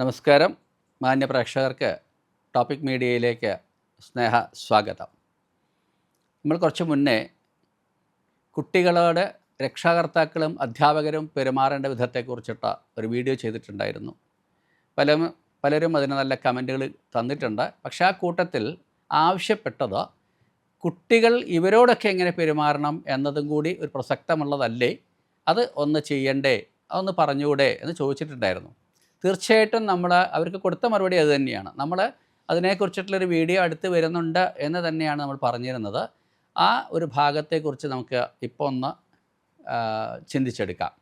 നമസ്കാരം. മാന്യ പ്രേക്ഷകർക്ക് ടോപ്പിക് മീഡിയയിലേക്ക് സ്നേഹ സ്വാഗതം. നമ്മൾ കുറച്ച് മുന്നേ കുട്ടികളോട് രക്ഷാകർത്താക്കളും അധ്യാപകരും പെരുമാറേണ്ട വിധത്തെക്കുറിച്ചിട്ട ഒരു വീഡിയോ ചെയ്തിട്ടുണ്ടായിരുന്നു. പല പലരും അതിന് നല്ല കമന്റുകൾ തന്നിട്ടുണ്ട്. പക്ഷേ ആ കൂട്ടത്തിൽ ആവശ്യപ്പെട്ടത് കുട്ടികൾ ഇവരോടൊക്കെ എങ്ങനെ പെരുമാറണം എന്നതും കൂടി ഒരു പ്രസക്തമുള്ളതല്ലേ? അത് ഒന്ന് ചെയ്യണ്ടേ? അതൊന്ന് പറഞ്ഞുകൂടെ എന്ന് ചോദിച്ചിട്ടുണ്ടായിരുന്നു. തീർച്ചയായിട്ടും നമ്മൾ അവർക്ക് കൊടുത്ത മറുപടി അത് തന്നെയാണ്. നമ്മൾ അതിനെക്കുറിച്ചിട്ടുള്ളൊരു വീഡിയോ അടുത്ത് വരുന്നുണ്ട് എന്ന് തന്നെയാണ് നമ്മൾ പറഞ്ഞിരുന്നത്. ആ ഒരു ഭാഗത്തെക്കുറിച്ച് നമുക്ക് ഇപ്പോൾ ഒന്ന് ചിന്തിച്ചെടുക്കാം.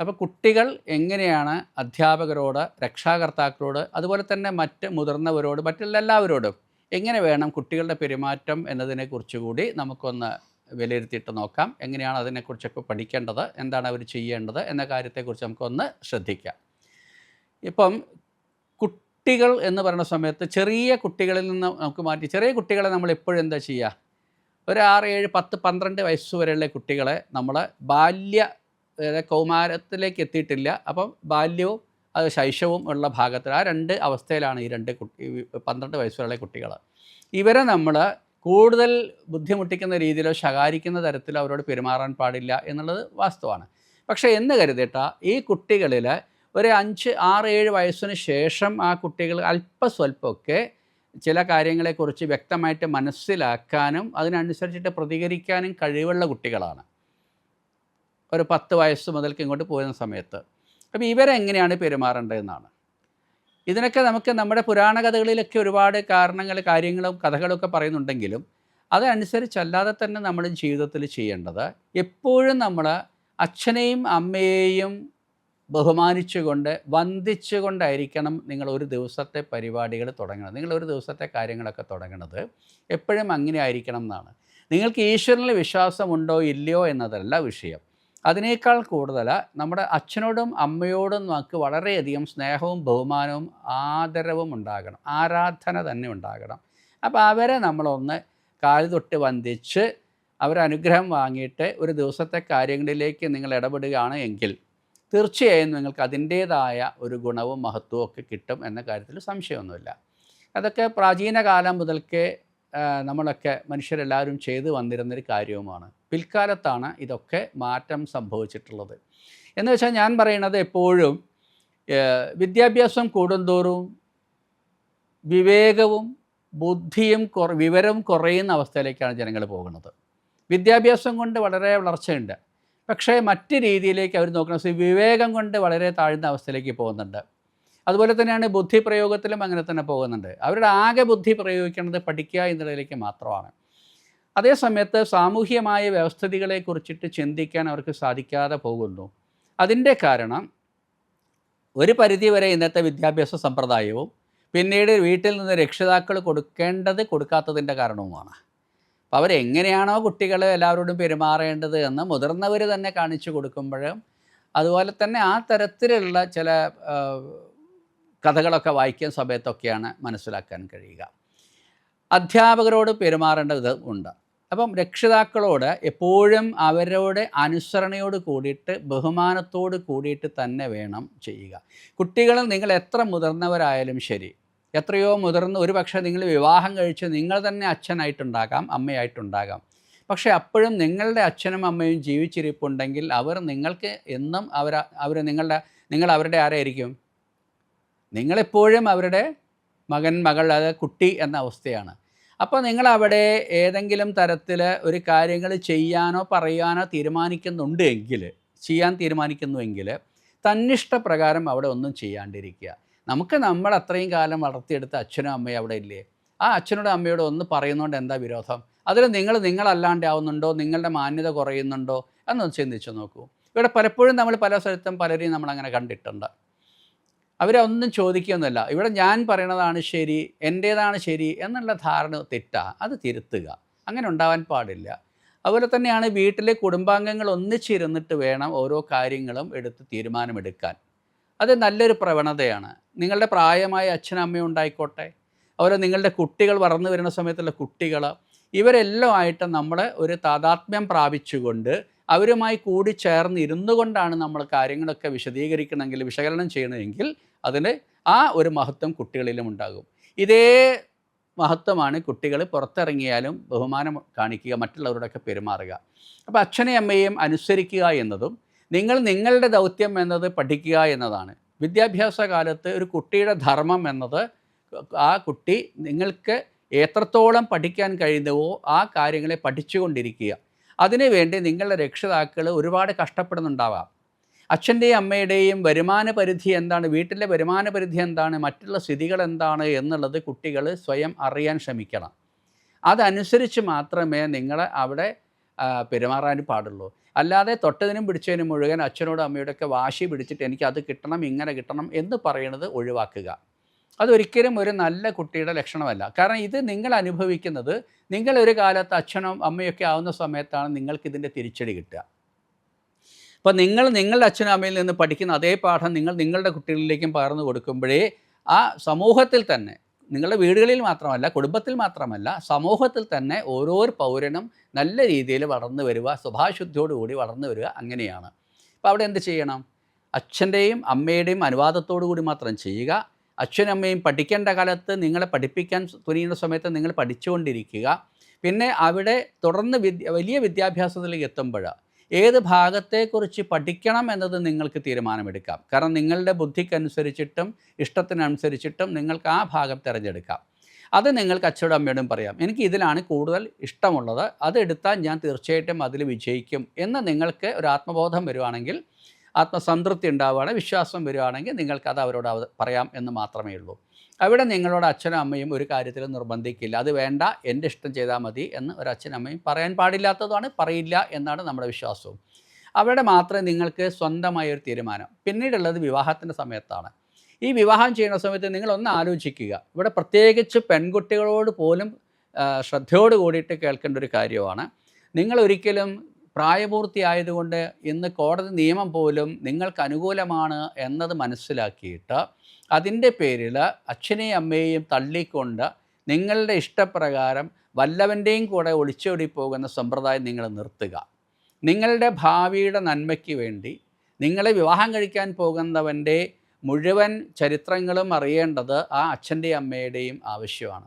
അപ്പോൾ കുട്ടികൾ എങ്ങനെയാണ് അധ്യാപകരോട് രക്ഷാകർത്താക്കളോട് അതുപോലെ തന്നെ മറ്റ് മുതിർന്നവരോട് മറ്റുള്ള എല്ലാവരോടും എങ്ങനെ വേണം കുട്ടികളുടെ പെരുമാറ്റം എന്നതിനെക്കുറിച്ച് കൂടി നമുക്കൊന്ന് വിലയിരുത്തിയിട്ട് നോക്കാം. എങ്ങനെയാണ് അതിനെക്കുറിച്ചൊക്കെ പഠിക്കേണ്ടത് എന്താണ് അവർ ചെയ്യേണ്ടത് എന്ന കാര്യത്തെക്കുറിച്ച് നമുക്കൊന്ന് ശ്രദ്ധിക്കാം. ഇപ്പം കുട്ടികൾ എന്ന് പറയുന്ന സമയത്ത് ചെറിയ കുട്ടികളിൽ നിന്ന് നമുക്ക് മാറ്റി ചെറിയ കുട്ടികളെ നമ്മൾ എപ്പോഴും എന്താ ചെയ്യുക? ഒരു ആറ് ഏഴ് പത്ത് പന്ത്രണ്ട് വയസ്സ് വരെയുള്ള കുട്ടികളെ നമ്മൾ ബാല്യ കൗമാരത്തിലേക്ക് എത്തിയിട്ടില്ല. അപ്പം ബാല്യവും അത് ശൈശവും ഉള്ള ഭാഗത്തിൽ ആ രണ്ട് അവസ്ഥയിലാണ് ഈ രണ്ട് കുട്ടി പന്ത്രണ്ട് വയസ്സ് വരെയുള്ള കുട്ടികൾ. ഇവരെ നമ്മൾ കൂടുതൽ ബുദ്ധിമുട്ടിക്കുന്ന രീതിയിലോ ശകാരിക്കുന്ന തരത്തിലോ അവരോട് പെരുമാറാൻ പാടില്ല എന്നുള്ളത് വാസ്തവമാണ്. പക്ഷേ എന്ന് കരുതിയിട്ട ഈ കുട്ടികളിൽ ഒരു അഞ്ച് ആറ് ഏഴ് വയസ്സിന് ശേഷം ആ കുട്ടികൾ അല്പസ്വല്പമൊക്കെ ചില കാര്യങ്ങളെക്കുറിച്ച് വ്യക്തമായിട്ട് മനസ്സിലാക്കാനും അതിനനുസരിച്ചിട്ട് പ്രതികരിക്കാനും കഴിവുള്ള കുട്ടികളാണ്. ഒരു പത്ത് വയസ്സ് മുതൽക്ക് ഇങ്ങോട്ട് പോകുന്ന സമയത്ത്. അപ്പോൾ ഇവരെങ്ങനെയാണ് പെരുമാറേണ്ടതെന്നാണ്. ഇതിനൊക്കെ നമുക്ക് നമ്മുടെ പുരാണ കഥകളിലൊക്കെ ഒരുപാട് കാരണങ്ങൾ കാര്യങ്ങളും കഥകളൊക്കെ പറയുന്നുണ്ടെങ്കിലും അതനുസരിച്ചല്ലാതെ തന്നെ നമ്മൾ ജീവിതത്തിൽ ചെയ്യേണ്ടത് എപ്പോഴും നമ്മൾ അച്ഛനെയും അമ്മയെയും ബഹുമാനിച്ചുകൊണ്ട് വന്ദിച്ചുകൊണ്ടായിരിക്കണം നിങ്ങൾ ഒരു ദിവസത്തെ പരിപാടികൾ തുടങ്ങുന്നത്. നിങ്ങൾ ഒരു ദിവസത്തെ കാര്യങ്ങളൊക്കെ തുടങ്ങുന്നത്. എപ്പോഴും അങ്ങനെ ആയിരിക്കണം എന്നാണ്. നിങ്ങൾക്ക് ഈശ്വരനിൽ വിശ്വാസമുണ്ടോ ഇല്ലയോ എന്നതല്ല വിഷയം. അതിനേക്കാൾ കൂടുതൽ നമ്മുടെ അച്ഛനോടും അമ്മയോടും നമുക്ക് വളരെയധികം സ്നേഹവും ബഹുമാനവും ആദരവും ഉണ്ടാകണം. ആരാധന തന്നെ ഉണ്ടാകണം. അപ്പോൾ അവരെ നമ്മളൊന്ന് കാൽ തൊട്ട് വന്ദിച്ച് അവരനുഗ്രഹം വാങ്ങിയിട്ട് ഒരു ദിവസത്തെ കാര്യങ്ങളിലേക്ക് നിങ്ങൾ ഇടപെടുകയാണ് എങ്കിൽ തീർച്ചയായും നിങ്ങൾക്ക് അതിന്റേതായ ഒരു ഗുണവും മഹത്വവും ഒക്കെ കിട്ടും എന്ന കാര്യത്തിൽ സംശയമൊന്നുമില്ല. അതൊക്കെ പ്രാചീന കാലം മുതൽക്കേ നമ്മളൊക്കെ മനുഷ്യരെല്ലാവരും ചെയ്തു വന്നിരുന്നൊരു കാര്യവുമാണ്. പിൽക്കാലത്താണ് ഇതൊക്കെ മാറ്റം സംഭവിച്ചിട്ടുള്ളത്. എന്ന് വെച്ചാൽ ഞാൻ പറയുന്നത് എപ്പോഴും വിദ്യാഭ്യാസം കൂടുന്തോറും വിവേകവും ബുദ്ധിയും വിവരവും കുറയുന്ന അവസ്ഥയിലേക്കാണ് ജനങ്ങൾ പോകുന്നത്. വിദ്യാഭ്യാസം കൊണ്ട് വളരെ വളർച്ചയുണ്ട്. പക്ഷേ മറ്റ് രീതിയിലേക്ക് അവർ സമയത്ത് വിവേകം കൊണ്ട് വളരെ താഴ്ന്ന അവസ്ഥയിലേക്ക് പോകുന്നുണ്ട്. അതുപോലെ തന്നെയാണ് ബുദ്ധി പ്രയോഗത്തിലും അങ്ങനെ തന്നെ പോകുന്നുണ്ട്. അവരുടെ ആകെ ബുദ്ധി പ്രയോഗിക്കുന്നത് പഠിക്കുക എന്നുള്ളതിലേക്ക് മാത്രമാണ്. അതേസമയത്ത് സാമൂഹ്യമായ വ്യവസ്ഥിതികളെ കുറിച്ചിട്ട് ചിന്തിക്കാൻ അവർക്ക് സാധിക്കാതെ പോകുന്നു. അതിന്റെ കാരണം ഒരു പരിധിവരെ ഇന്നത്തെ വിദ്യാഭ്യാസ സമ്പ്രദായവും പിന്നീട് വീട്ടിൽ നിന്ന് രക്ഷിതാക്കൾ കൊടുക്കേണ്ടത് കൊടുക്കാത്തതിന്റെ കാരണവുമാണ്. അപ്പോൾ അവരെങ്ങനെയാണോ കുട്ടികൾ എല്ലാവരോടും പെരുമാറേണ്ടത് എന്ന് മുതിർന്നവർ തന്നെ കാണിച്ചു കൊടുക്കുമ്പോഴും അതുപോലെ തന്നെ ആ തരത്തിലുള്ള ചില കഥകളൊക്കെ വായിക്കുന്ന സമയത്തൊക്കെയാണ് മനസ്സിലാക്കാൻ കഴിയുക. അധ്യാപകരോട് പെരുമാറേണ്ട വിധം ഉണ്ട്. അപ്പം രക്ഷിതാക്കളോട് എപ്പോഴും അവരോട് അനുസരണയോട് കൂടിയിട്ട് ബഹുമാനത്തോട് കൂടിയിട്ട് തന്നെ വേണം ചെയ്യുക. കുട്ടികൾ നിങ്ങൾ എത്ര മുതിർന്നവരായാലും ശരി എത്രയോ മുതിർന്ന് ഒരു പക്ഷേ നിങ്ങൾ വിവാഹം കഴിച്ച് നിങ്ങൾ തന്നെ അച്ഛനായിട്ടുണ്ടാകാം അമ്മയായിട്ടുണ്ടാകാം. പക്ഷേ അപ്പോഴും നിങ്ങളുടെ അച്ഛനും അമ്മയും ജീവിച്ചിരിപ്പുണ്ടെങ്കിൽ അവർ നിങ്ങൾക്ക് എന്നും അവർ അവർ നിങ്ങളുടെ നിങ്ങൾ അവരുടെ ആരായിരിക്കും? നിങ്ങളെപ്പോഴും അവരുടെ മകൻ മകൾ അത് കുട്ടി എന്ന അവസ്ഥയാണ്. അപ്പോൾ നിങ്ങൾ അവിടെ ഏതെങ്കിലും തരത്തിൽ ഒരു കാര്യങ്ങൾ ചെയ്യാനോ പറയാനോ തീരുമാനിക്കുന്നുണ്ട് എങ്കിൽ ചെയ്യാൻ തീരുമാനിക്കുന്നുവെങ്കിൽ തന്നിഷ്ടപ്രകാരം അവിടെ ഒന്നും ചെയ്യാണ്ടിരിക്കുക. നമുക്ക് നമ്മൾ അത്രയും കാലം വളർത്തിയെടുത്ത അച്ഛനും അമ്മയും അവിടെ ഇല്ലേ? ആ അച്ഛനോടും അമ്മയോടും ഒന്ന് പറയുന്നതുകൊണ്ട് എന്താ വിരോധം? അതിൽ നിങ്ങൾ നിങ്ങളല്ലാണ്ട് ആവുന്നുണ്ടോ? നിങ്ങളുടെ മാന്യത കുറയുന്നുണ്ടോ? എന്നൊന്ന് ചിന്തിച്ച് നോക്കൂ. ഇവിടെ പലപ്പോഴും നമ്മൾ പല സ്ഥലത്തും പലരെയും നമ്മളങ്ങനെ കണ്ടിട്ടുണ്ട്. അവരൊന്നും ചോദിക്കുകയൊന്നുമില്ല ഇവിടെ ഞാൻ പറയണതാണ് ശരി എന്റേതാണ് ശരി എന്നുള്ള ധാരണ തെറ്റാ. അത് തിരുത്തുക. അങ്ങനെ ഉണ്ടാവാൻ പാടില്ല. അതുപോലെ തന്നെയാണ് വീട്ടിലെ കുടുംബാംഗങ്ങൾ ഒന്നിച്ചിരുന്നിട്ട് വേണം ഓരോ കാര്യങ്ങളും എടുത്ത് തീരുമാനമെടുക്കാൻ. അത് നല്ലൊരു പ്രവണതയാണ്. നിങ്ങളുടെ പ്രായമായ അച്ഛനമ്മയും ഉണ്ടായിക്കോട്ടെ. അതുപോലെ നിങ്ങളുടെ കുട്ടികൾ വളർന്നു വരുന്ന സമയത്തുള്ള കുട്ടികൾ ഇവരെല്ലാം ആയിട്ട് നമ്മൾ ഒരു താതാത്മ്യം പ്രാപിച്ചുകൊണ്ട് അവരുമായി കൂടി ചേർന്ന് ഇരുന്നു കൊണ്ടാണ് നമ്മൾ കാര്യങ്ങളൊക്കെ വിശദീകരിക്കണമെങ്കിൽ വിശകലനം ചെയ്യണമെങ്കിൽ അതിന് ആ ഒരു മഹത്വം കുട്ടികളിലും ഉണ്ടാകും. ഇതേ മഹത്വമാണ് കുട്ടികൾ പുറത്തിറങ്ങിയാലും ബഹുമാനം കാണിക്കുക മറ്റുള്ളവരോടൊക്കെ പെരുമാറുക. അപ്പോൾ അച്ഛനെയും അമ്മയെയും അനുസരിക്കുക എന്നതും നിങ്ങൾ നിങ്ങളുടെ ദൗത്യം എന്നത് പഠിക്കുക എന്നതാണ്. വിദ്യാഭ്യാസ കാലത്ത് ഒരു കുട്ടിയുടെ ധർമ്മം എന്നത് ആ കുട്ടി നിങ്ങൾക്ക് എത്രത്തോളം പഠിക്കാൻ കഴിയുന്നുവോ ആ കാര്യങ്ങളെ പഠിച്ചുകൊണ്ടിരിക്കുക. അതിനുവേണ്ടി നിങ്ങളുടെ രക്ഷിതാക്കൾ ഒരുപാട് കഷ്ടപ്പെടുന്നുണ്ടാവാം. അച്ഛന്റെയും അമ്മയുടെയും വരുമാന പരിധി എന്താണ്? വീട്ടിലെ വരുമാന പരിധി എന്താണ്? മറ്റുള്ള സ്ഥിതികൾ എന്താണ്? എന്നുള്ളത് കുട്ടികൾ സ്വയം അറിയാൻ ശ്രമിക്കണം. അതനുസരിച്ച് മാത്രമേ നിങ്ങളെ അവിടെ പെരുമാറാൻ പാടുള്ളൂ. അല്ലാതെ തൊട്ടതിനും പിടിച്ചതിനും മുഴുവൻ അച്ഛനോടും അമ്മയോടൊക്കെ വാശി പിടിച്ചിട്ട് എനിക്ക് അത് കിട്ടണം ഇങ്ങനെ കിട്ടണം എന്ന് പറയുന്നത് ഒഴിവാക്കുക. അതൊരിക്കലും ഒരു നല്ല കുട്ടിയുടെ ലക്ഷണമല്ല. കാരണം ഇത് നിങ്ങൾ അനുഭവിക്കുന്നത് നിങ്ങൾ ഒരു കാലത്ത് അച്ഛനും അമ്മയൊക്കെ ആവുന്ന സമയത്താണ് നിങ്ങൾക്ക് ഇതിന്റെ തിരിച്ചടി കിട്ടുക. അപ്പോൾ നിങ്ങൾ നിങ്ങളുടെ അച്ഛനും അമ്മയിൽ നിന്ന് പഠിക്കുന്ന അതേ പാഠം നിങ്ങൾ നിങ്ങളുടെ കുട്ടികളിലേക്കും പകർന്നു കൊടുക്കുമ്പോഴേ ആ സമൂഹത്തിൽ തന്നെ നിങ്ങളുടെ വീടുകളിൽ മാത്രമല്ല കുടുംബത്തിൽ മാത്രമല്ല സമൂഹത്തിൽ തന്നെ ഓരോ പൗരനും നല്ല രീതിയിൽ വളർന്നു വരിക സ്വഭാവശുദ്ധിയോടുകൂടി വളർന്നു വരിക അങ്ങനെയാണ്. അപ്പോൾ അവിടെ എന്ത് ചെയ്യണം? അച്ഛന്റെയും അമ്മയുടെയും അനുവാദത്തോടു കൂടി മാത്രം ചെയ്യുക. അച്ഛനും അമ്മയും പഠിക്കേണ്ട കാലത്ത് നിങ്ങളെ പഠിപ്പിക്കാൻ തുനിയുന്ന സമയത്ത് നിങ്ങൾ പഠിച്ചുകൊണ്ടിരിക്കുക. പിന്നെ അവിടെ തുടർന്ന് വിദ്യ വലിയ വിദ്യാഭ്യാസത്തിലേക്ക് എത്തുമ്പോൾ ഏത് ഭാഗത്തെക്കുറിച്ച് പഠിക്കണം എന്നത് നിങ്ങൾക്ക് തീരുമാനമെടുക്കാം. കാരണം നിങ്ങളുടെ ബുദ്ധിക്കനുസരിച്ചിട്ടും ഇഷ്ടത്തിനനുസരിച്ചിട്ടും നിങ്ങൾക്ക് ആ ഭാഗം തിരഞ്ഞെടുക്കാം. അത് നിങ്ങൾ അച്ഛനും അമ്മയോടും പറയാം. എനിക്ക് ഇതിലാണ് കൂടുതൽ ഇഷ്ടമുള്ളത്. അതെടുത്താൽ ഞാൻ തീർച്ചയായിട്ടും അതിൽ വിജയിക്കും എന്ന് നിങ്ങൾക്ക് ഒരു ആത്മബോധം വരുവാണെങ്കിൽ ആത്മസംതൃപ്തി ഉണ്ടാവുകയാണെങ്കിൽ വിശ്വാസം വരികയാണെങ്കിൽ നിങ്ങൾക്കത് അവരോട് പറയാം എന്ന് മാത്രമേ ഉള്ളൂ. അവിടെ നിങ്ങളോട് അച്ഛനും അമ്മയും ഒരു കാര്യത്തിൽ നിർബന്ധിക്കില്ല. അത് വേണ്ട എന്റെ ഇഷ്ടം ചെയ്താൽ മതി എന്ന് ഒരു അച്ഛനും അമ്മയും പറയാൻ പാടില്ലാത്തതാണ് പറയില്ല എന്നാണ് നമ്മുടെ വിശ്വാസവും. അവിടെ മാത്രമേ നിങ്ങൾക്ക് സ്വന്തമായ ഒരു തീരുമാനം. പിന്നീടുള്ളത് വിവാഹത്തിന്റെ സമയത്താണ്. ഈ വിവാഹം ചെയ്യുന്ന സമയത്ത് നിങ്ങളൊന്ന് ആലോചിക്കുക. ഇവിടെ പ്രത്യേകിച്ച് പെൺകുട്ടികളോട് പോലും ശ്രദ്ധയോട് കൂടിയിട്ട് കേൾക്കേണ്ട ഒരു കാര്യമാണ്. നിങ്ങൾ ഒരിക്കലും പ്രായപൂർത്തിയായതുകൊണ്ട് ഇന്ന് കോടതി നിയമം പോലും നിങ്ങൾക്ക് അനുകൂലമാണ് എന്നത് മനസ്സിലാക്കിയിട്ട് അതിന്റെ പേരിൽ അച്ഛനെയും അമ്മയെയും തള്ളിക്കൊണ്ട് നിങ്ങളുടെ ഇഷ്ടപ്രകാരം വല്ലവന്റെയും കൂടെ ഒളിച്ചോടി പോകുന്ന സമ്പ്രദായം നിങ്ങൾ നിർത്തുക. നിങ്ങളുടെ ഭാവിയുടെ നന്മയ്ക്ക് വേണ്ടി നിങ്ങളെ വിവാഹം കഴിക്കാൻ പോകുന്നവന്റെ മുഴുവൻ ചരിത്രങ്ങളും അറിയേണ്ടത് ആ അച്ഛന്റെയും അമ്മയുടെയും ആവശ്യമാണ്.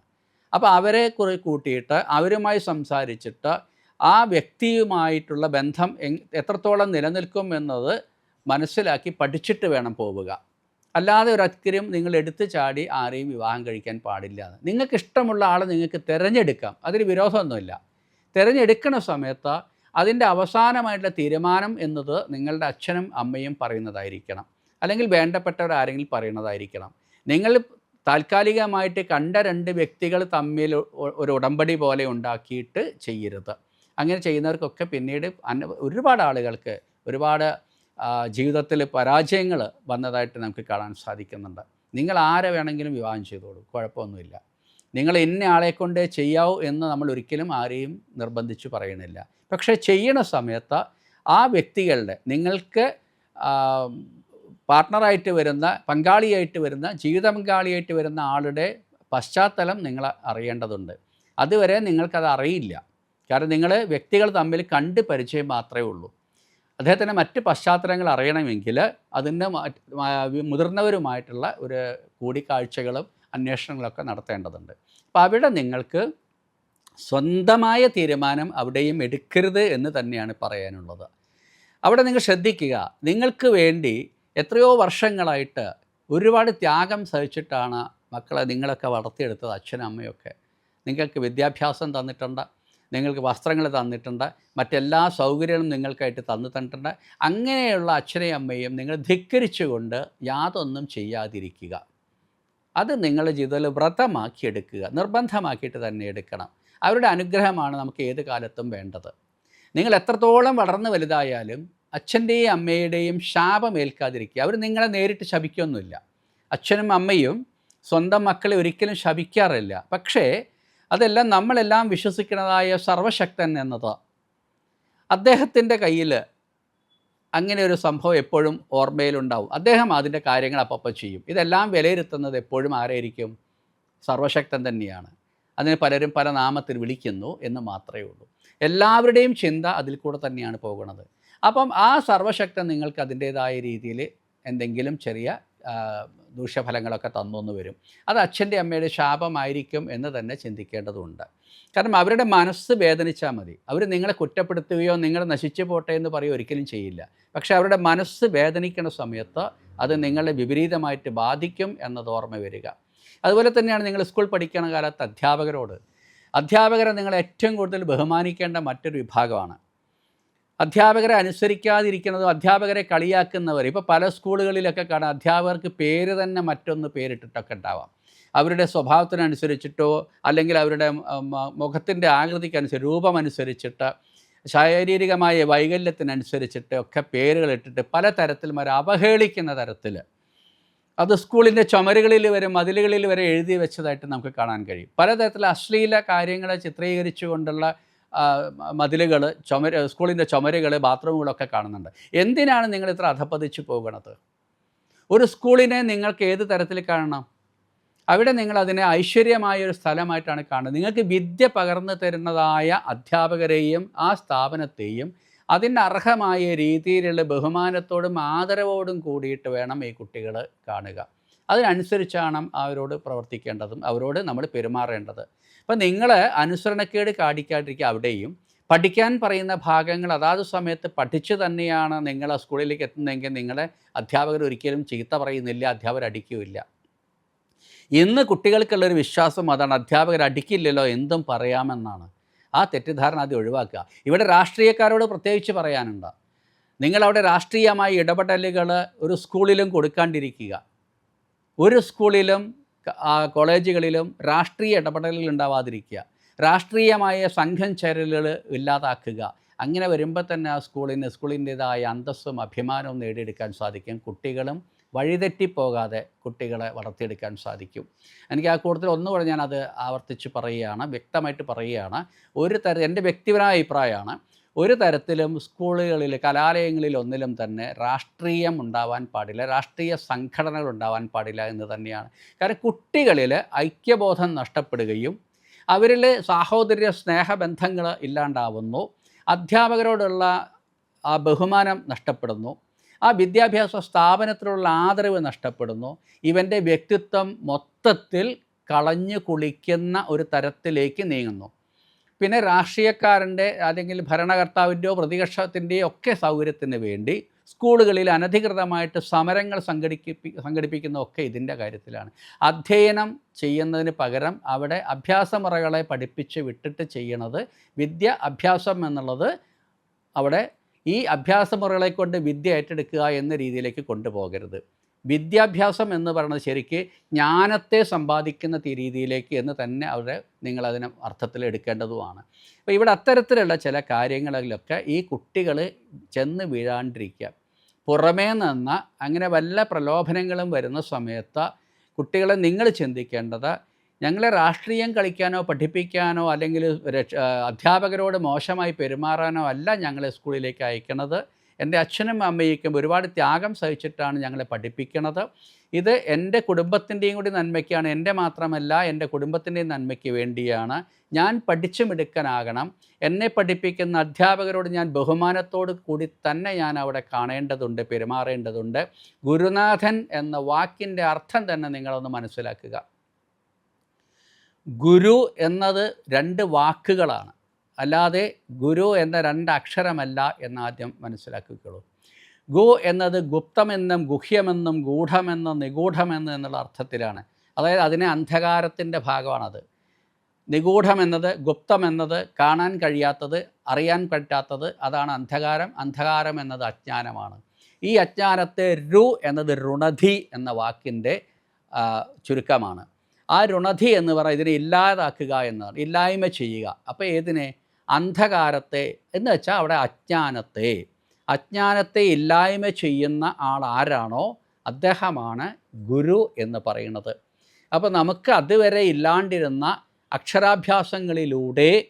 അപ്പോൾ അവരെ കുറി കൂട്ടിയിട്ട് അവരുമായി സംസാരിച്ചിട്ട് ആ വ്യക്തിയുമായിട്ടുള്ള ബന്ധം എത്രത്തോളം നിലനിൽക്കും എന്നത് മനസ്സിലാക്കി പഠിച്ചിട്ട് വേണം പോവുക. അല്ലാതെ ഒരക്കരും നിങ്ങൾ എടുത്തു ചാടി ആരെയും വിവാഹം കഴിക്കാൻ പാടില്ല. നിങ്ങൾക്ക് ഇഷ്ടമുള്ള ആളെ നിങ്ങൾക്ക് തിരഞ്ഞെടുക്കാം. അതിന് വിരോധമൊന്നുമില്ല. തിരഞ്ഞെടുക്കുന്ന സമയത്ത് അതിന്റെ അവസാനമായിട്ടുള്ള തീരുമാനം എന്നത് നിങ്ങളുടെ അച്ഛനും അമ്മയും പറയുന്നതായിരിക്കണം. അല്ലെങ്കിൽ വേണ്ടപ്പെട്ടവർ ആരെങ്കിലും പറയുന്നതായിരിക്കണം. നിങ്ങൾ താൽക്കാലികമായിട്ട് കണ്ട രണ്ട് വ്യക്തികൾ തമ്മിൽ ഒരു ഉടമ്പടി പോലെ ഉണ്ടാക്കിയിട്ട് ചെയ്യരുത്. അങ്ങനെ ചെയ്യുന്നവർക്കൊക്കെ പിന്നീട് ഒരുപാട് ആളുകൾക്ക് ഒരുപാട് ജീവിതത്തിൽ പരാജയങ്ങൾ വന്നതായിട്ട് നമുക്ക് കാണാൻ സാധിക്കുന്നുണ്ട്. നിങ്ങൾ ആരെ വേണമെങ്കിലും വിവാഹം ചെയ്തോളൂ കുഴപ്പമൊന്നുമില്ല. നിങ്ങൾ ഇന്ന ആളെ കൊണ്ട് ചെയ്യാവൂ എന്ന് നമ്മൾ ഒരിക്കലും ആരെയും നിർബന്ധിച്ച് പറയണില്ല. പക്ഷേ ചെയ്യണ സമയത്ത് ആ വ്യക്തികളുടെ നിങ്ങൾക്ക് പാർട്ട്ണറായിട്ട് വരുന്ന പങ്കാളിയായിട്ട് വരുന്ന ജീവിത പങ്കാളിയായിട്ട് വരുന്ന ആളുടെ പശ്ചാത്തലം നിങ്ങൾ അറിയേണ്ടതുണ്ട്. അതുവരെ നിങ്ങൾക്കത് അറിയില്ല. കാരണം നിങ്ങൾ വ്യക്തികൾ തമ്മിൽ കണ്ട് പരിചയം മാത്രമേ ഉള്ളൂ. അദ്ദേഹത്തിന്റെ മറ്റ് പശ്ചാത്തലങ്ങൾ അറിയണമെങ്കിൽ അതിന്റെ മുതിർന്നവരുമായിട്ടുള്ള ഒരു കൂടിക്കാഴ്ചകളും അന്വേഷണങ്ങളൊക്കെ നടത്തേണ്ടതുണ്ട്. അപ്പോൾ അവിടെ നിങ്ങൾക്ക് സ്വന്തമായ തീരുമാനം അവിടെയും എടുക്കരുത് എന്ന് തന്നെയാണ് പറയാനുള്ളത്. അവിടെ നിങ്ങൾ ശ്രദ്ധിക്കുക നിങ്ങൾക്ക് വേണ്ടി എത്രയോ വർഷങ്ങളായിട്ട് ഒരുപാട് ത്യാഗം സഹിച്ചിട്ടാണ് മക്കളെ നിങ്ങളൊക്കെ വളർത്തിയെടുത്തത് അച്ഛനും അമ്മയൊക്കെ. നിങ്ങൾക്ക് വിദ്യാഭ്യാസം തന്നിട്ടുണ്ട് നിങ്ങൾക്ക് വസ്ത്രങ്ങൾ തന്നിട്ടുണ്ട് മറ്റെല്ലാ സൗകര്യങ്ങളും നിങ്ങൾക്കായിട്ട് തന്നു തന്നിട്ടുണ്ട്. അങ്ങനെയുള്ള അച്ഛനെയും അമ്മയും നിങ്ങൾ ധിക്കരിച്ചുകൊണ്ട് യാതൊന്നും ചെയ്യാതിരിക്കുക. അത് നിങ്ങളുടെ ജീവിതത്തിൽ വ്രതമാക്കി എടുക്കുക നിർബന്ധമാക്കിയിട്ട് തന്നെ എടുക്കണം. അവരുടെ അനുഗ്രഹമാണ് നമുക്ക് ഏത് കാലത്തും വേണ്ടത്. നിങ്ങൾ എത്രത്തോളം വളർന്നു വലുതായാലും അച്ഛന്റെയും അമ്മയുടെയും ശാപം ഏൽക്കാതിരിക്കുക അവർ നിങ്ങളെ നേരിട്ട് ശപിക്കൊന്നുമില്ല. അച്ഛനും അമ്മയും സ്വന്തം മക്കളെ ഒരിക്കലും ശപിക്കാറില്ല. പക്ഷേ അതെല്ലാം നമ്മളെല്ലാം വിശ്വസിക്കുന്നതായ സർവശക്തൻ എന്നത്. അദ്ദേഹത്തിന്റെ കയ്യിൽ അങ്ങനെ ഒരു സംഭവം എപ്പോഴും ഓർമ്മയിലുണ്ടാവും. അദ്ദേഹം അതിന്റെ കാര്യങ്ങൾ അപ്പം ചെയ്യും. ഇതെല്ലാം വിലയിരുത്തുന്നത് എപ്പോഴും ആരായിരിക്കും? സർവശക്തൻ തന്നെയാണ്. അതിന് പലരും പല നാമത്തിൽ വിളിക്കുന്നു എന്ന് മാത്രമേ ഉള്ളൂ. എല്ലാവരുടെയും ചിന്ത അതിൽ കൂടെ തന്നെയാണ് പോകുന്നത്. അപ്പം ആ സർവശക്തൻ നിങ്ങൾക്ക് അതിന്റേതായ രീതിയിൽ എന്തെങ്കിലും ചെറിയ ദൂഷ്യഫലങ്ങളൊക്കെ തന്നു എന്ന് വരും. അത് അച്ഛന്റെ അമ്മയുടെ ശാപമായിരിക്കും എന്ന് തന്നെ ചിന്തിക്കേണ്ടതുണ്ട്. കാരണം അവരുടെ മനസ്സ് വേദനിച്ചാൽ മതി. അവർ നിങ്ങളെ കുറ്റപ്പെടുത്തുകയോ നിങ്ങൾ നശിച്ചു പോട്ടെ എന്ന് പറയുകയോ ഒരിക്കലും ചെയ്യില്ല. പക്ഷേ അവരുടെ മനസ്സ് വേദനിക്കുന്ന സമയത്ത് അത് നിങ്ങളെ വിപരീതമായിട്ട് ബാധിക്കും എന്നത് ഓർമ്മ വരിക. അതുപോലെ തന്നെയാണ് നിങ്ങൾ സ്കൂൾ പഠിക്കുന്ന കാലത്ത് അധ്യാപകരോട്. അധ്യാപകരെ നിങ്ങൾ ഏറ്റവും കൂടുതൽ ബഹുമാനിക്കേണ്ട മറ്റൊരു വിഭാഗമാണ്. അധ്യാപകരെ അനുസരിക്കാതിരിക്കുന്നതും അധ്യാപകരെ കളിയാക്കുന്നവർ. ഇപ്പോൾ പല സ്കൂളുകളിലൊക്കെ കാണാം അധ്യാപകർക്ക് പേര് തന്നെ മറ്റൊന്ന് പേരിട്ടിട്ടൊക്കെ ഉണ്ടാവാം. അവരുടെ സ്വഭാവത്തിനനുസരിച്ചിട്ടോ അല്ലെങ്കിൽ അവരുടെ മുഖത്തിന്റെ ആകൃതിക്കനുസരിച്ച് രൂപമനുസരിച്ചിട്ട് ശാരീരികമായ വൈകല്യത്തിനനുസരിച്ചിട്ട് ഒക്കെ പേരുകൾ ഇട്ടിട്ട് പല തരത്തിലും അവർ അവഹേളിക്കുന്ന തരത്തിൽ അത് സ്കൂളിന്റെ ചുമരുകളിൽ വരെ മതിലുകളിൽ വരെ എഴുതി വെച്ചതായിട്ട് നമുക്ക് കാണാൻ കഴിയും. പലതരത്തിലുള്ള അശ്ലീല കാര്യങ്ങളെ ചിത്രീകരിച്ചുകൊണ്ടുള്ള മതിലുകൾ ചുമര സ്കൂളിന്റെ ചുമരുകൾ ബാത്റൂമുകളൊക്കെ കാണുന്നുണ്ട്. എന്തിനാണ് നിങ്ങൾ ഇത്ര അധപ്പതിച്ച് പോകണത്? ഒരു സ്കൂളിനെ നിങ്ങൾക്ക് ഏത് തരത്തിൽ കാണണം? അവിടെ നിങ്ങൾ അതിനെ ഐശ്വര്യമായ ഒരു സ്ഥലമായിട്ടാണ് കാണുന്നത്. നിങ്ങൾക്ക് വിദ്യ പകർന്നു തരുന്നതായ അധ്യാപകരെയും ആ സ്ഥാപനത്തെയും അതിന്റെ അർഹമായ രീതിയിലുള്ള ബഹുമാനത്തോടും ആദരവോടും കൂടിയിട്ട് വേണം ഈ കുട്ടികൾ കാണുക. അതിനനുസരിച്ചാണ് അവരോട് പ്രവർത്തിക്കേണ്ടതും അവരോട് നമ്മൾ പെരുമാറേണ്ടത്. അപ്പം നിങ്ങൾ അനുസരണക്കേട് കാണിക്കാതിരിക്കുക അവിടെയും. പഠിക്കാൻ പറയുന്ന ഭാഗങ്ങൾ അതാത് സമയത്ത് പഠിച്ച് തന്നെയാണ് നിങ്ങൾ ആ സ്കൂളിലേക്ക് എത്തുന്നതെങ്കിൽ നിങ്ങളെ അധ്യാപകർ ഒരിക്കലും ചീത്ത പറയുന്നില്ല അധ്യാപകർ അടിക്കുകയില്ല ഇന്ന് കുട്ടികൾക്കുള്ളൊരു വിശ്വാസം അതാണ് അധ്യാപകർ അടിക്കില്ലല്ലോ എന്തും പറയാമെന്നാണ്. ആ തെറ്റിദ്ധാരണ അത് ഒഴിവാക്കുക. ഇവിടെ രാഷ്ട്രീയക്കാരോട് പ്രത്യേകിച്ച് പറയാനുണ്ട്? നിങ്ങളവിടെ രാഷ്ട്രീയമായ ഇടപെടലുകൾ ഒരു സ്കൂളിലും കൊടുക്കാണ്ടിരിക്കുക. ഒരു സ്കൂളിലും കോളേജുകളിലും രാഷ്ട്രീയ ഇടപെടലുകൾ ഉണ്ടാവാതിരിക്കുക. രാഷ്ട്രീയമായ സംഘം ചേരലുകൾ ഇല്ലാതാക്കുക. അങ്ങനെ വരുമ്പോൾ തന്നെ ആ സ്കൂളിന് സ്കൂളിന്റേതായ അന്തസ്സും അഭിമാനവും നേടിയെടുക്കാൻ സാധിക്കും. കുട്ടികളും വഴിതെറ്റിപ്പോകാതെ കുട്ടികളെ വളർത്തിയെടുക്കാൻ സാധിക്കും. എനിക്ക് ആ കൂട്ടത്തിൽ ഒന്നുകൂടെ ഞാനത് ആവർത്തിച്ച് പറയുകയാണ് വ്യക്തമായിട്ട് പറയുകയാണ്. ഒരു തര എന്റെ വ്യക്തിപരമായ അഭിപ്രായമാണ്. ഒരു തരത്തിലും സ്കൂളുകളിൽ കലാലയങ്ങളിൽ ഒന്നിലും തന്നെ രാഷ്ട്രീയം ഉണ്ടാവാൻ പാടില്ല രാഷ്ട്രീയ സംഘടനകൾ ഉണ്ടാവാൻ പാടില്ല എന്ന് തന്നെയാണ്. കാരണം കുട്ടികളിൽ ഐക്യബോധം നഷ്ടപ്പെടുകയും അവരിൽ സാഹോദര്യ സ്നേഹബന്ധങ്ങൾ ഇല്ലാണ്ടാവുന്നു അധ്യാപകരോടുള്ള ആ ബഹുമാനം നഷ്ടപ്പെടുന്നു ആ വിദ്യാഭ്യാസ സ്ഥാപനത്തിലുള്ള ആദരവ് നഷ്ടപ്പെടുന്നു ഇവന്റെ വ്യക്തിത്വം മൊത്തത്തിൽ കളഞ്ഞു കുളിക്കുന്ന ഒരു തരത്തിലേക്ക് നീങ്ങുന്നു. പിന്നെ രാഷ്ട്രീയക്കാരന്റെ അല്ലെങ്കിൽ ഭരണകർത്താവിന്റെയോ പ്രതിപക്ഷത്തിന്റെയോ ഒക്കെ സൗകര്യത്തിന് വേണ്ടി സ്കൂളുകളിൽ അനധികൃതമായിട്ട് സമരങ്ങൾ സംഘടിപ്പി സംഘടിപ്പിക്കുന്നതൊക്കെ ഇതിന്റെ കാര്യത്തിലാണ്. അധ്യയനം ചെയ്യുന്നതിന് പകരം അവിടെ അഭ്യാസമുറകളെ പഠിപ്പിച്ച് വിട്ടിട്ട് ചെയ്യണത് വിദ്യ അഭ്യാസം എന്നുള്ളത് അവിടെ ഈ അഭ്യാസമുറകളെ കൊണ്ട് വിദ്യ ഏറ്റെടുക്കുക എന്ന രീതിയിലേക്ക് കൊണ്ടുപോകരുത്. വിദ്യാഭ്യാസം എന്ന് പറയുന്നത് ശരിക്ക് ജ്ഞാനത്തെ സമ്പാദിക്കുന്ന രീതിയിലേക്ക് എന്ന് തന്നെ അവരെ നിങ്ങളതിനെ അർത്ഥത്തിൽ എടുക്കേണ്ടതുമാണ്. അപ്പോൾ ഇവിടെ അത്തരത്തിലുള്ള ചില കാര്യങ്ങളിലൊക്കെ ഈ കുട്ടികൾ ചെന്ന് വീഴാണ്ടിരിക്കുക. പുറമേ നിന്ന് അങ്ങനെ വല്ല പ്രലോഭനങ്ങളും വരുന്ന സമയത്ത് കുട്ടികളെ നിങ്ങൾ ചിന്തിക്കേണ്ടത് ഞങ്ങളെ രാഷ്ട്രീയം കളിക്കാനോ പഠിപ്പിക്കാനോ അല്ലെങ്കിൽ അധ്യാപകരോട് മോശമായി പെരുമാറാനോ അല്ല ഞങ്ങളെ സ്കൂളിലേക്ക് അയക്കണത്. എന്റെ അച്ഛനും അമ്മയ്ക്കും ഒരുപാട് ത്യാഗം സഹിച്ചിട്ടാണ് ഞങ്ങളെ പഠിപ്പിക്കുന്നത് ഇത് എന്റെ കുടുംബത്തിന്റെയും കൂടി നന്മയ്ക്കാണ്. എന്റെ മാത്രമല്ല എന്റെ കുടുംബത്തിന്റെയും നന്മയ്ക്ക് വേണ്ടിയാണ് ഞാൻ പഠിച്ചു മിടുക്കനാകണം. എന്നെ പഠിപ്പിക്കുന്ന അധ്യാപകരോട് ഞാൻ ബഹുമാനത്തോട് കൂടി തന്നെ ഞാൻ അവിടെ കാണേണ്ടതുണ്ട് പെരുമാറേണ്ടതുണ്ട്. ഗുരുനാഥൻ എന്ന വാക്കിന്റെ അർത്ഥം തന്നെ നിങ്ങളൊന്ന് മനസ്സിലാക്കുക. ഗുരു എന്നത് രണ്ട് വാക്കുകളാണ്. അല്ലാതെ ഗുരു എന്ന രണ്ട് അക്ഷരമല്ല എന്നാദ്യം മനസ്സിലാക്കിക്കോളൂ. ഗു എന്നത് ഗുപ്തമെന്നും ഗുഹ്യമെന്നും ഗൂഢമെന്നും നിഗൂഢമെന്നും എന്നുള്ള അർത്ഥത്തിലാണ്. അതായത് അതിനെ അന്ധകാരത്തിന്റെ ഭാഗമാണത്. നിഗൂഢമെന്നത് ഗുപ്തമെന്നത് കാണാൻ കഴിയാത്തത് അറിയാൻ പറ്റാത്തത് അതാണ് അന്ധകാരം. അന്ധകാരം എന്നത് അജ്ഞാനമാണ്. ഈ അജ്ഞാനത്തെ രു എന്നത് രുണധി എന്ന വാക്കിന്റെ ചുരുക്കമാണ്. ആ രുണധി എന്ന് പറയുന്നത് ഇതിനെ ഇല്ലാതാക്കുക എന്നാണ് ഇല്ലായ്മ ചെയ്യുക. അപ്പോൾ ഏതിനെ? അന്ധകാരത്തെ എന്ന് വെച്ചാൽ അവിടെ അജ്ഞാനത്തെ. അജ്ഞാനത്തെ ഇല്ലായ്മ ചെയ്യുന്ന ആൾ ആരാണോ? അദ്ദേഹമാണ് ഗുരു എന്ന് പറയുന്നത്. അപ്പോൾ നമുക്ക് അതുവരെ ഇല്ലാണ്ടിരുന്ന അക്ഷരാഭ്യാസങ്ങളിലൂടെ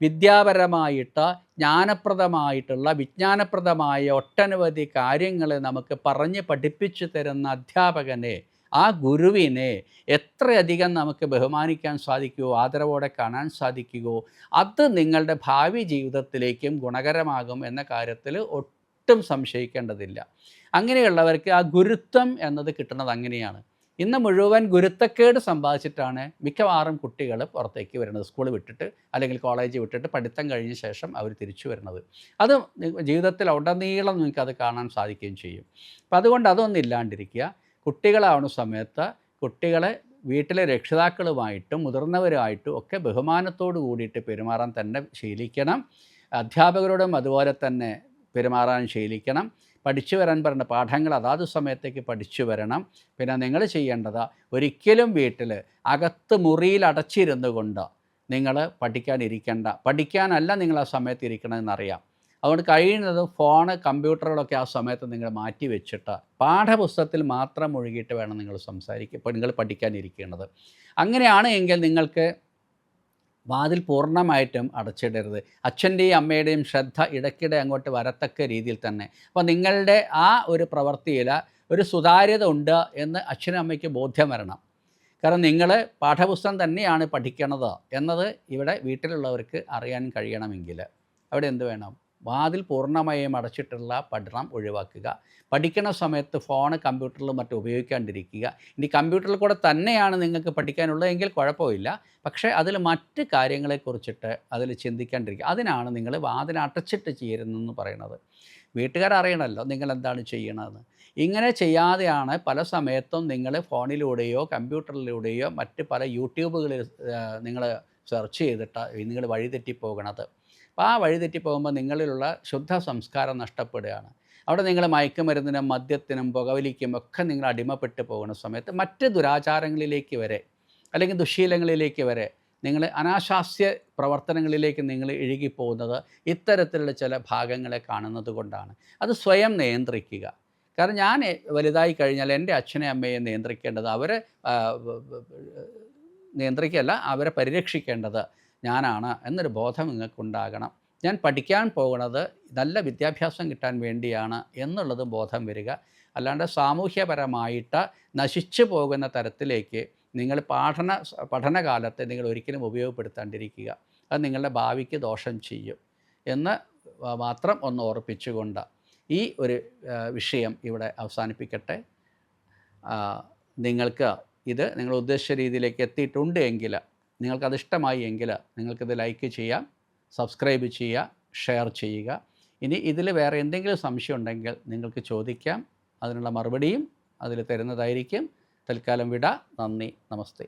വിദ്യാപരമായിട്ട് ജ്ഞാനപ്രദമായിട്ടുള്ള വിജ്ഞാനപ്രദമായ ഒട്ടനവധി കാര്യങ്ങളെ നമുക്ക് പറഞ്ഞ് പഠിപ്പിച്ചു തരുന്ന അധ്യാപകനെ ആ ഗുരുവിനെ എത്രയധികം നമുക്ക് ബഹുമാനിക്കാൻ സാധിക്കുമോ ആദരവോടെ കാണാൻ സാധിക്കുമോ അത് നിങ്ങളുടെ ഭാവി ജീവിതത്തിലേക്കും ഗുണകരമാകും എന്ന കാര്യത്തിൽ ഒട്ടും സംശയിക്കേണ്ടതില്ല. അങ്ങനെയുള്ളവർക്ക് ആ ഗുരുത്വം എന്നത് കിട്ടുന്നത് അങ്ങനെയാണ്. ഇന്ന് മുഴുവൻ ഗുരുത്തക്കേട് സമ്പാദിച്ചിട്ടാണ് മിക്കവാറും കുട്ടികൾ പുറത്തേക്ക് വരുന്നത്. സ്കൂൾ വിട്ടിട്ട് അല്ലെങ്കിൽ കോളേജ് വിട്ടിട്ട് പഠിത്തം കഴിഞ്ഞ ശേഷം അവർ തിരിച്ചു വരുന്നത്. അത് ജീവിതത്തിൽ ഉടനീളം നിങ്ങൾക്കത് കാണാൻ സാധിക്കുകയും ചെയ്യും. അപ്പം അതുകൊണ്ട് അതൊന്നും ഇല്ലാണ്ടിരിക്കുക. കുട്ടികളാവുന്ന സമയത്ത് കുട്ടികളെ വീട്ടിലെ രക്ഷിതാക്കളുമായിട്ടും മുതിർന്നവരുമായിട്ടും ഒക്കെ ബഹുമാനത്തോടു കൂടിയിട്ട് പെരുമാറാൻ തന്നെ ശീലിക്കണം. അധ്യാപകരോടും അതുപോലെ തന്നെ പെരുമാറാൻ ശീലിക്കണം. പഠിച്ചു വരാൻ പറഞ്ഞ പാഠങ്ങൾ അതാത് സമയത്തേക്ക് പഠിച്ചു വരണം. പിന്നെ നിങ്ങൾ ചെയ്യേണ്ടത് ഒരിക്കലും വീട്ടിൽ അകത്ത് മുറിയിൽ അടച്ചിരുന്നു കൊണ്ട് നിങ്ങൾ പഠിക്കാനിരിക്കേണ്ട. പഠിക്കാനല്ല നിങ്ങൾ ആ സമയത്ത് ഇരിക്കണമെന്നറിയാം അതുകൊണ്ട് കഴിയുന്നതും ഫോണ് കമ്പ്യൂട്ടറുകളൊക്കെ ആ സമയത്ത് നിങ്ങൾ മാറ്റി വെച്ചിട്ട് പാഠപുസ്തകത്തിൽ മാത്രം മുഴുകിയിട്ട് വേണം നിങ്ങൾ സംസാരിക്കുക ഇപ്പോൾ നിങ്ങൾ പഠിക്കാനിരിക്കേണ്ടത്. അങ്ങനെയാണ് എങ്കിൽ നിങ്ങൾക്ക് വാതിൽ പൂർണമായിട്ടും അടച്ചിടരുത്. അച്ഛന്റെയും അമ്മയുടെയും ശ്രദ്ധ ഇടയ്ക്കിടെ അങ്ങോട്ട് വരത്തക്ക രീതിയിൽ തന്നെ. അപ്പോൾ നിങ്ങളുടെ ആ ഒരു പ്രവൃത്തിയിൽ ഒരു സുതാര്യത ഉണ്ട് എന്ന് അച്ഛനും അമ്മയ്ക്ക് ബോധ്യം വരണം. കാരണം നിങ്ങൾ പാഠപുസ്തകം തന്നെയാണ് പഠിക്കണത് എന്നത് ഇവിടെ വീട്ടിലുള്ളവർക്ക് അറിയാൻ കഴിയണമെങ്കിൽ. അവിടെ എന്ത് വേണം? വാതിൽ പൂർണമായും അടച്ചിട്ടുള്ള പഠനം ഒഴിവാക്കുക. പഠിക്കണ സമയത്ത് ഫോൺ കമ്പ്യൂട്ടറിലും മറ്റും ഉപയോഗിക്കാണ്ടിരിക്കുക. ഇനി കമ്പ്യൂട്ടറിൽ കൂടെ തന്നെയാണ് നിങ്ങൾക്ക് പഠിക്കാനുള്ളതെങ്കിൽ കുഴപ്പമില്ല. പക്ഷേ അതിൽ മറ്റ് കാര്യങ്ങളെക്കുറിച്ചിട്ട് അതിൽ ചിന്തിക്കാണ്ടിരിക്കുക. അതിനാണ് നിങ്ങൾ വാതിൽ അടച്ചിട്ട് ചേരുന്നതെന്ന് പറയുന്നത്. വീട്ടുകാർ അറിയണമല്ലോ നിങ്ങൾ എന്താണ് ചെയ്യണതെന്ന്. ഇങ്ങനെ ചെയ്യാതെയാണ് പല സമയത്തും നിങ്ങൾ ഫോണിലൂടെയോ കമ്പ്യൂട്ടറിലൂടെയോ മറ്റ് പല യൂട്യൂബുകളിൽ നിങ്ങൾ സെർച്ച് ചെയ്തിട്ട് നിങ്ങൾ വഴിതെറ്റിപ്പോകണത് അപ്പോൾ ആ വഴിതെറ്റി പോകുമ്പോൾ നിങ്ങളിലുള്ള ശുദ്ധ സംസ്കാരം നഷ്ടപ്പെടുകയാണ്. അവിടെ നിങ്ങൾ മയക്കുമരുന്നിനും മദ്യത്തിനും പുകവലിക്കും ഒക്കെ നിങ്ങൾ അടിമപ്പെട്ട് പോകുന്ന സമയത്ത് മറ്റ് ദുരാചാരങ്ങളിലേക്ക് വരെ അല്ലെങ്കിൽ ദുശീലങ്ങളിലേക്ക് വരെ നിങ്ങൾ അനാശാസ്യ പ്രവർത്തനങ്ങളിലേക്ക് നിങ്ങൾ ഇഴുകിപ്പോകുന്നത് ഇത്തരത്തിലുള്ള ചില ഭാഗങ്ങളെ കാണുന്നത് കൊണ്ടാണ്. അത് സ്വയം നിയന്ത്രിക്കുക. കാരണം ഞാൻ വലുതായി കഴിഞ്ഞാൽ എന്റെ അച്ഛനെ അമ്മയെ നിയന്ത്രിക്കേണ്ടത് അവരെ നിയന്ത്രിക്കുകയല്ല അവരെ പരിരക്ഷിക്കേണ്ടത് ഞാനാണ് എന്നൊരു ബോധം നിങ്ങൾക്കുണ്ടാകണം. ഞാൻ പഠിക്കാൻ പോകുന്നത് നല്ല വിദ്യാഭ്യാസം കിട്ടാൻ വേണ്ടിയാണ് എന്നുള്ളത് ബോധം വരിക. അല്ലാണ്ട് സാമൂഹ്യപരമായിട്ട് നശിച്ചു പോകുന്ന തരത്തിലേക്ക് നിങ്ങൾ പാഠന പഠനകാലത്തെ നിങ്ങൾ ഒരിക്കലും ഉപയോഗപ്പെടുത്താണ്ടിരിക്കുക. അത് നിങ്ങളുടെ ഭാവിക്ക് ദോഷം ചെയ്യും എന്ന് മാത്രം ഒന്ന് ഓർപ്പിച്ചുകൊണ്ട് ഈ ഒരു വിഷയം ഇവിടെ അവസാനിപ്പിക്കട്ടെ. നിങ്ങൾക്ക് ഇത് നിങ്ങൾ ഉദ്ദേശിച്ച രീതിയിലേക്ക് എത്തിയിട്ടുണ്ട് എങ്കിൽ നിങ്ങൾക്കത് ഇഷ്ടമായി എങ്കിൽ നിങ്ങൾക്കിത് ലൈക്ക് ചെയ്യാം സബ്സ്ക്രൈബ് ചെയ്യുക ഷെയർ ചെയ്യുക. ഇനി ഇതിൽ വേറെ എന്തെങ്കിലും സംശയം ഉണ്ടെങ്കിൽ നിങ്ങൾക്ക് ചോദിക്കാം. അതിനുള്ള മറുപടിയും അതിൽ തരുന്നതായിരിക്കും. തൽക്കാലം വിട. നന്ദി. നമസ്തേ.